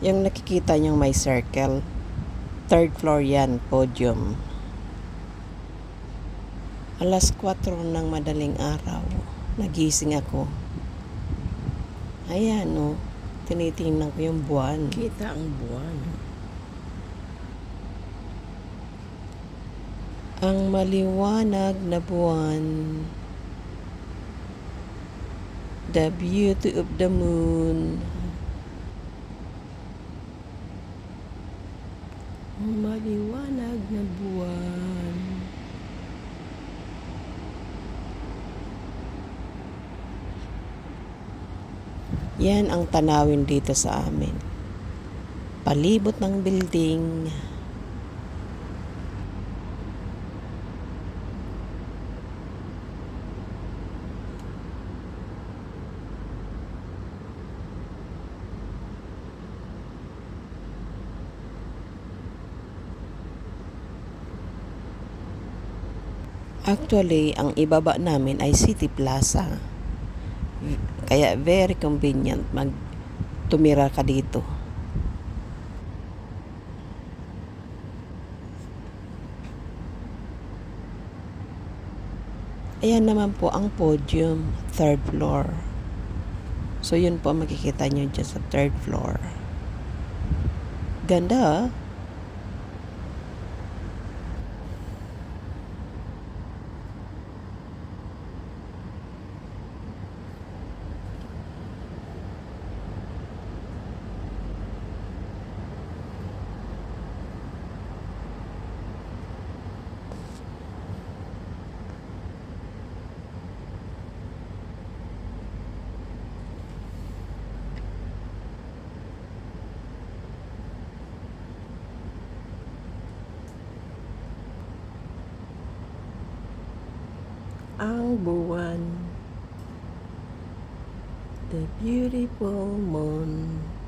Yung nakikita niyong may circle, third floor yan, podium. Alas 4 ng madaling araw, nagising ako. Ayan o, tinitingnan ko yung buwan. Kita ang buwan. Ang maliwanag na buwan. The beauty of the moon. Ang maliwanag na buwan. Yan ang tanawin dito sa amin. Palibot ng building. Actually, ang ibaba namin ay City Plaza. Kaya very convenient mag tumira ka dito. Ayan naman po ang podium, third floor. So yun po makikita nyo dyan sa third floor. Ganda Ang buwan. The beautiful moon.